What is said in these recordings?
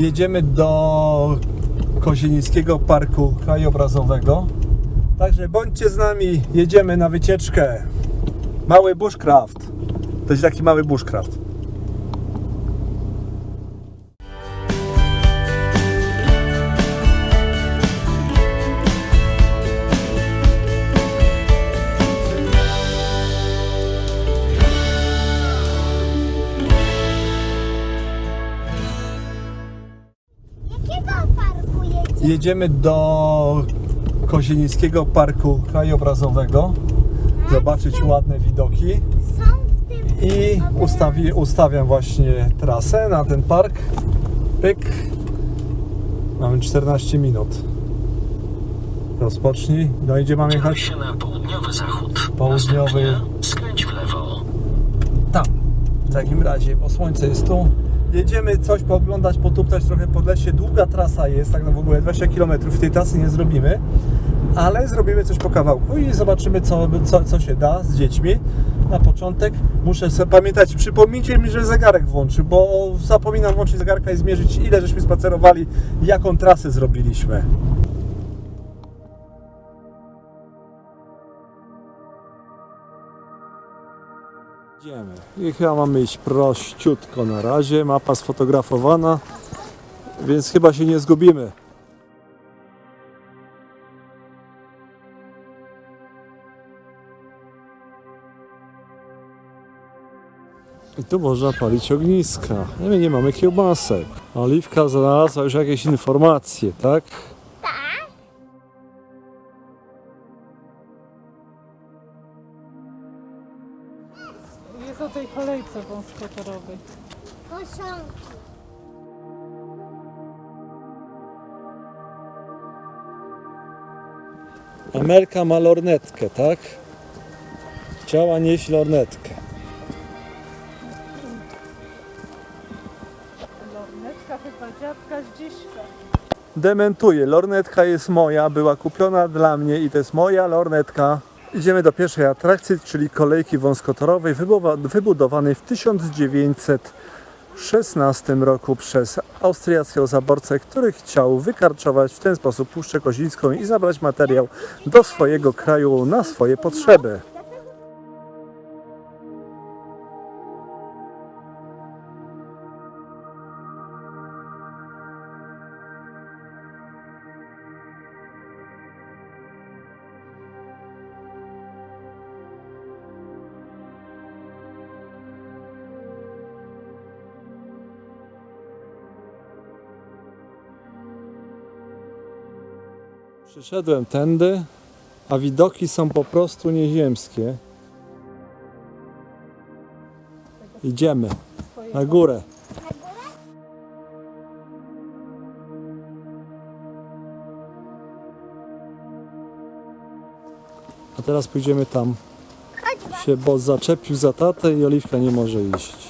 Jedziemy do Kozienickiego Parku Krajobrazowego. Także bądźcie z nami, jedziemy na wycieczkę. Mały bushcraft. To jest taki mały bushcraft. Jedziemy do Kozienickiego Parku Krajobrazowego. Zobaczyć ładne widoki. I ustawi, ustawiam właśnie trasę na ten park. Pyk. Mamy 14 minut. Rozpocznij. No i gdzie mam jechać? się na południowy zachód. Południowy. Skręć w lewo. Tam. W takim razie, bo słońce jest tu. Jedziemy coś pooglądać, potuptać trochę po lesie. Długa trasa jest, tak no w ogóle 20 km tej trasy nie zrobimy, ale zrobimy coś po kawałku i zobaczymy co, co, co się da z dziećmi. Na początek muszę sobie pamiętać, przypomnijcie mi, że zegarek włączy, bo zapominam włączyć zegarka i zmierzyć ile żeśmy spacerowali, jaką trasę zrobiliśmy. Idziemy. I chyba mamy iść prościutko na razie. Mapa sfotografowana, więc chyba się nie zgubimy. I tu można palić ogniska. My nie mamy kiełbasek. Oliwka znalazła już jakieś informacje, tak? Wąskotorowej. koszonki. Amerka ma lornetkę, tak? Chciała nieść lornetkę. Lornetka chyba dziadka Zdziśka. Dementuję, lornetka jest moja, była kupiona dla mnie i to jest moja lornetka. Idziemy do pierwszej atrakcji, czyli kolejki wąskotorowej, wybudowa- wybudowanej w 1916 roku przez austriackiego zaborcę, który chciał wykarczować w ten sposób Puszczę Kozińską i zabrać materiał do swojego kraju na swoje potrzeby. Przyszedłem tędy, a widoki są po prostu nieziemskie. Idziemy na górę. A teraz pójdziemy tam. Się bo zaczepił za tatę i Oliwka nie może iść.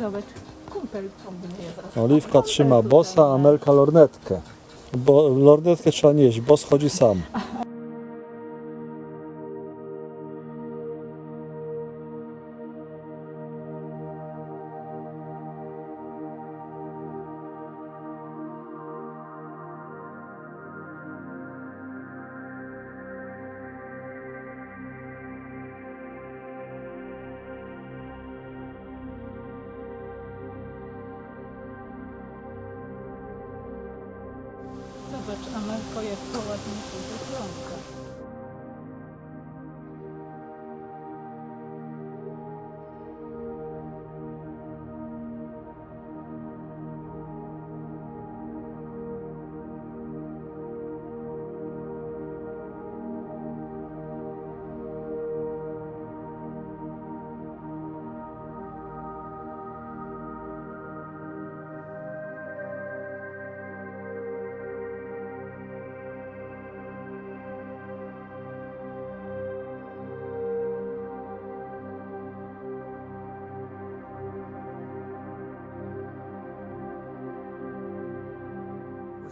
Zobacz, kumpel kombinuje. Oliwka trzyma bossa, a Amelka lornetkę. Bo lornetkę trzeba nieść, boss chodzi sam. Zobacz, Amelko, jak to ładnie tu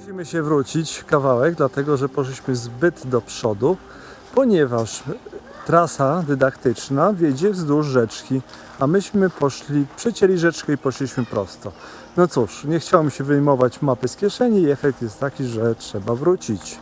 Musimy się wrócić kawałek, dlatego że poszliśmy zbyt do przodu, ponieważ trasa dydaktyczna wiedzie wzdłuż rzeczki, a myśmy poszli, przecięli rzeczkę i poszliśmy prosto. No cóż, nie chciało mi się wyjmować mapy z kieszeni i efekt jest taki, że trzeba wrócić.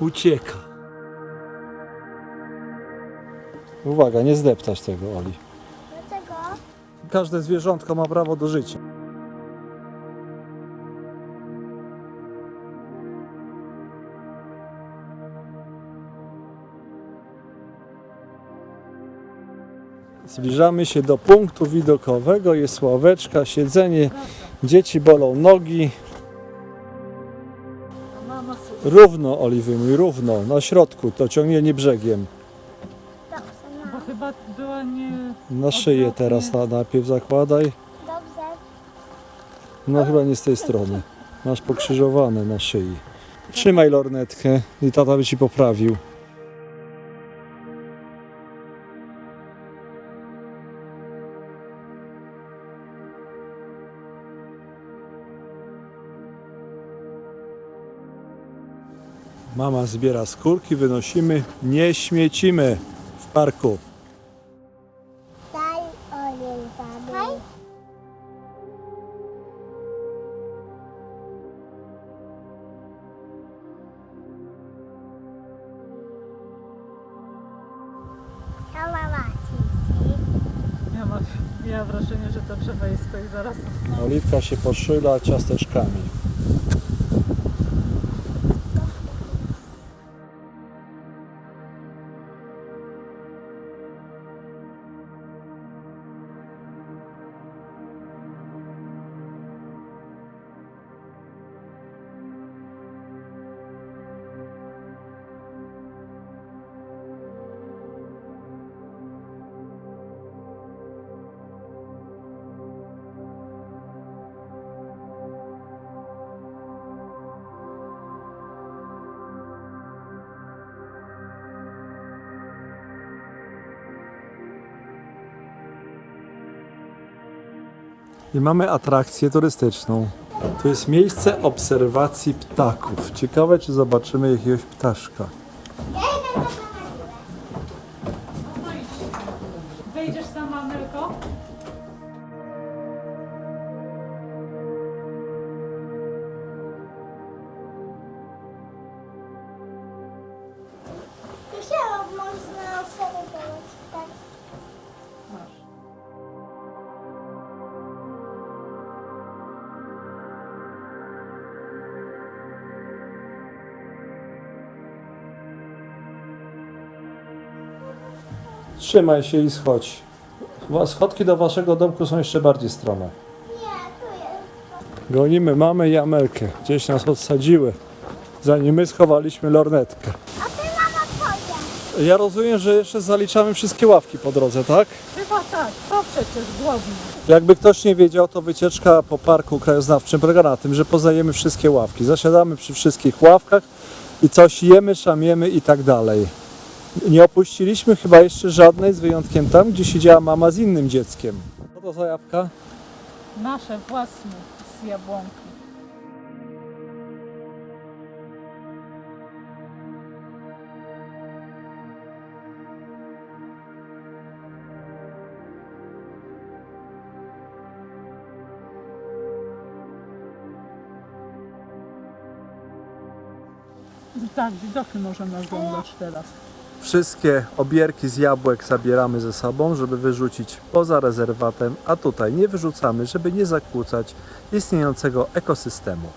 Ucieka. Uwaga, nie zdeptać tego, Oli. Dlaczego? Każde zwierzątko ma prawo do życia. Zbliżamy się do punktu widokowego. Jest ławeczka, siedzenie. Dzieci bolą nogi. Równo, Oliwy mój, równo. Na środku, to ciągnienie brzegiem. Dobrze, bo no. chyba była nie... Na szyję teraz na, najpierw zakładaj. Dobrze. No chyba nie z tej strony. Masz pokrzyżowane na szyi. Trzymaj lornetkę i tata by ci poprawił. Mama zbiera skórki, wynosimy, nie śmiecimy w parku. Daj. To mama ci. Ja mam, miałam wrażenie, że to drzewo jest stoi zaraz. Oliwka się poszyla ciasteczkami. I mamy atrakcję turystyczną. To jest miejsce obserwacji ptaków. Ciekawe, czy zobaczymy jakiegoś ptaszka. Trzymaj się i schodź. Schodki do waszego domku są jeszcze bardziej strome. Nie, tu jest. Gonimy mamę i Amelkę. Gdzieś nas odsadziły, zanim my schowaliśmy lornetkę. A ty mama twoja. Ja rozumiem, że jeszcze zaliczamy wszystkie ławki po drodze, tak? Chyba tak, to przecież głodny. Jakby ktoś nie wiedział, to wycieczka po parku krajoznawczym polega na tym, że poznajemy wszystkie ławki. Zasiadamy przy wszystkich ławkach i coś jemy, szamiemy i tak dalej. Nie opuściliśmy chyba jeszcze żadnej z wyjątkiem tam, gdzie siedziała mama z innym dzieckiem. Co to za jabłka? Nasze własne z jabłonki. Tak, widoki możemy oglądać teraz. Wszystkie obierki z jabłek zabieramy ze sobą, żeby wyrzucić poza rezerwatem, a tutaj nie wyrzucamy, żeby nie zakłócać istniejącego ekosystemu.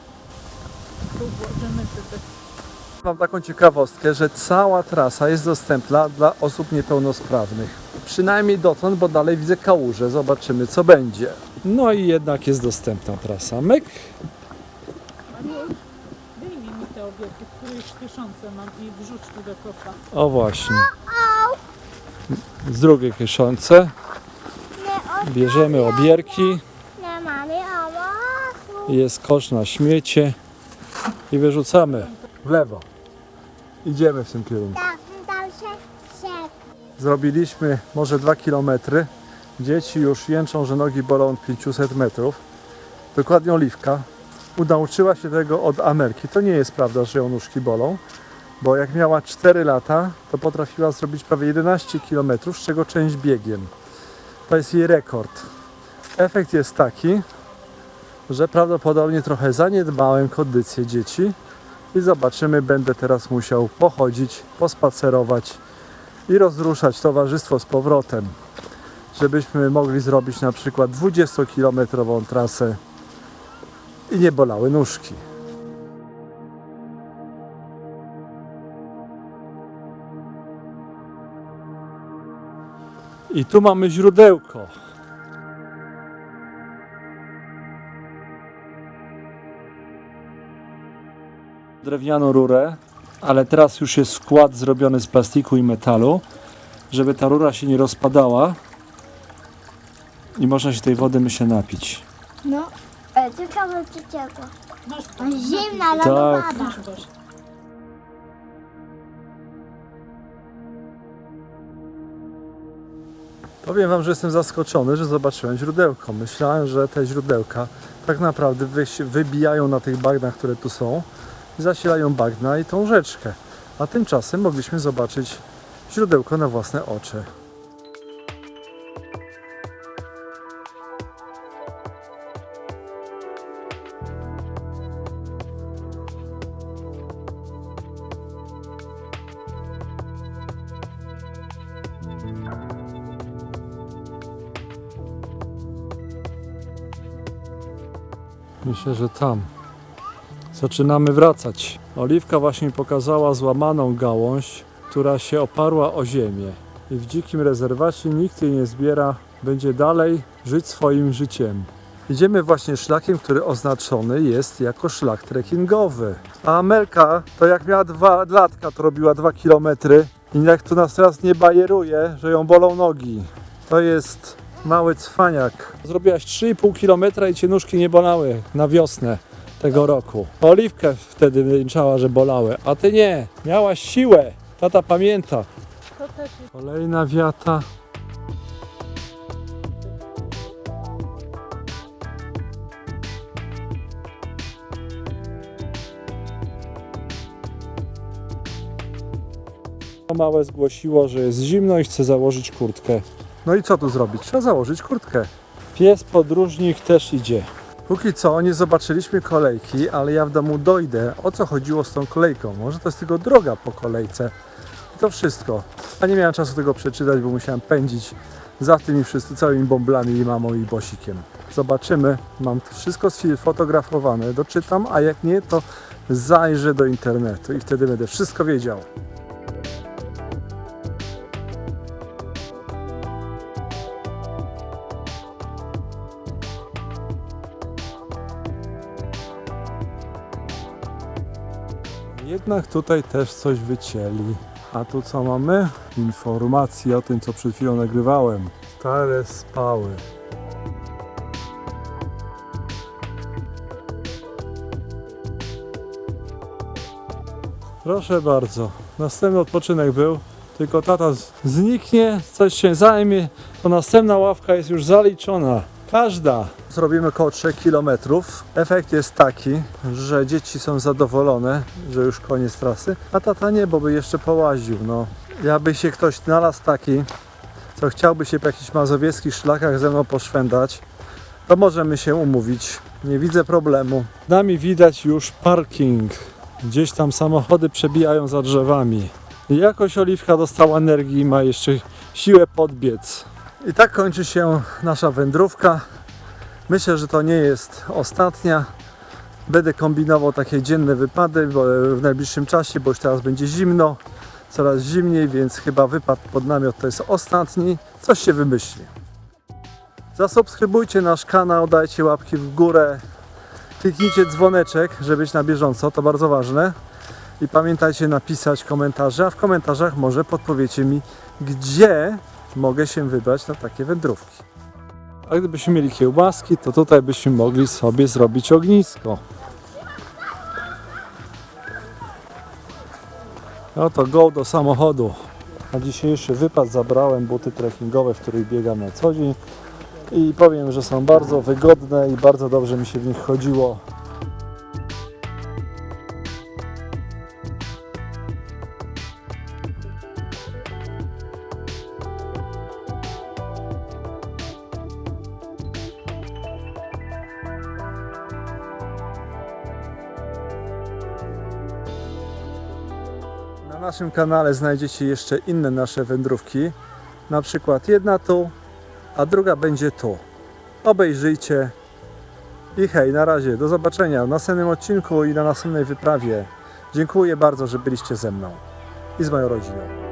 Mam taką ciekawostkę, że cała trasa jest dostępna dla osób niepełnosprawnych. Przynajmniej dotąd, bo dalej widzę kałuże. Zobaczymy, co będzie. No i jednak jest dostępna trasa. Myk. Wyjmij mi te obiekty, które już kieszące mam i wrzuć tu do kosza. O właśnie. Z drugiej kieszonce Nie, bierzemy obierki. Jest kosz na śmiecie i wyrzucamy w lewo. Idziemy w tym kierunku. Zrobiliśmy może 2 km. Dzieci już jęczą, że nogi bolą od 500 metrów. Dokładnie Oliwka nauczyła się tego od Amerki. To nie jest prawda, że ją nóżki bolą, bo jak miała 4 lata, to potrafiła zrobić prawie 11 km, z czego część biegiem. To jest jej rekord. Efekt jest taki, że prawdopodobnie trochę zaniedbałem kondycję dzieci i zobaczymy, będę teraz musiał pochodzić, pospacerować i rozruszać towarzystwo z powrotem, żebyśmy mogli zrobić na przykład 20-kilometrową trasę i nie bolały nóżki. I tu mamy źródełko. Drewnianą rurę, ale teraz już jest skład zrobiony z plastiku i metalu, żeby ta rura się nie rozpadała i można się tej wody myślę napić. No, e, tylko by ci ciepło. Zimna Tak. lodowata. Masz Gosia. Powiem Wam, że jestem zaskoczony, że zobaczyłem źródełko. Myślałem, że te źródełka tak naprawdę wy, wybijają na tych bagnach, które tu są i zasilają bagna i tą rzeczkę. A tymczasem mogliśmy zobaczyć źródełko na własne oczy. Myślę, że tam. Zaczynamy wracać. Oliwka właśnie pokazała złamaną gałąź, która się oparła o ziemię. I w dzikim rezerwacie nikt jej nie zbiera, będzie dalej żyć swoim życiem. Idziemy właśnie szlakiem, który oznaczony jest jako szlak trekkingowy. A Amelka, to jak miała dwa latka, to robiła dwa kilometry. I jak tu nas teraz nie bajeruje, że ją bolą nogi. To jest mały cwaniak. Zrobiłaś 3,5 km i cię nóżki nie bolały na wiosnę tego roku. Oliwkę wtedy wyliczała, że bolały, a ty nie. Miałaś siłę. Tata pamięta. Kolejna wiata. Małe zgłosiło, że jest zimno i chce założyć kurtkę. No i co tu zrobić? Trzeba założyć kurtkę. Pies podróżnik też idzie. Póki co nie zobaczyliśmy kolejki, ale ja w domu dojdę. O co chodziło z tą kolejką? Może to jest tylko droga po kolejce. I to wszystko. A nie miałem czasu tego przeczytać, bo musiałem pędzić za tymi wszyscy, całymi bąblami i mamą i bosikiem. Zobaczymy. Mam to wszystko sfotografowane. Doczytam, a jak nie, to zajrzę do internetu i wtedy będę wszystko wiedział. Jednak tutaj też coś wycięli. A tu co mamy? Informacje o tym, co przed chwilą nagrywałem. Stare spały. Proszę bardzo. Następny odpoczynek był. Tylko tata zniknie, coś się zajmie, to następna ławka jest już zaliczona. Każda. Zrobimy około 3 km. Efekt jest taki, że dzieci są zadowolone, że już koniec trasy, a tata nie, bo by jeszcze połaził. No. Jakby się ktoś znalazł taki, co chciałby się po jakichś mazowieckich szlakach ze mną poszwędać, to możemy się umówić. Nie widzę problemu. Nami widać już parking. Gdzieś tam samochody przebijają za drzewami. Jakoś Oliwka dostała energii i ma jeszcze siłę podbiec. I tak kończy się nasza wędrówka. Myślę, że to nie jest ostatnia. Będę kombinował takie dzienne wypady w najbliższym czasie, bo już teraz będzie zimno, coraz zimniej, więc chyba wypad pod namiot to jest ostatni. Coś się wymyśli. Zasubskrybujcie nasz kanał, dajcie łapki w górę, kliknijcie dzwoneczek, żeby być na bieżąco, to bardzo ważne. I pamiętajcie napisać komentarze, a w komentarzach może podpowiecie mi, gdzie mogę się wybrać na takie wędrówki. A gdybyśmy mieli kiełbaski, to tutaj byśmy mogli sobie zrobić ognisko. No to go do samochodu. Na dzisiejszy wypad zabrałem buty trekkingowe, w których biegam na co dzień. I powiem, że są bardzo wygodne i bardzo dobrze mi się w nich chodziło. Na naszym kanale znajdziecie jeszcze inne nasze wędrówki. Na przykład jedna tu, a druga będzie tu. Obejrzyjcie. I hej, na razie, do zobaczenia w następnym odcinku i na następnej wyprawie. Dziękuję bardzo, że byliście ze mną i z moją rodziną.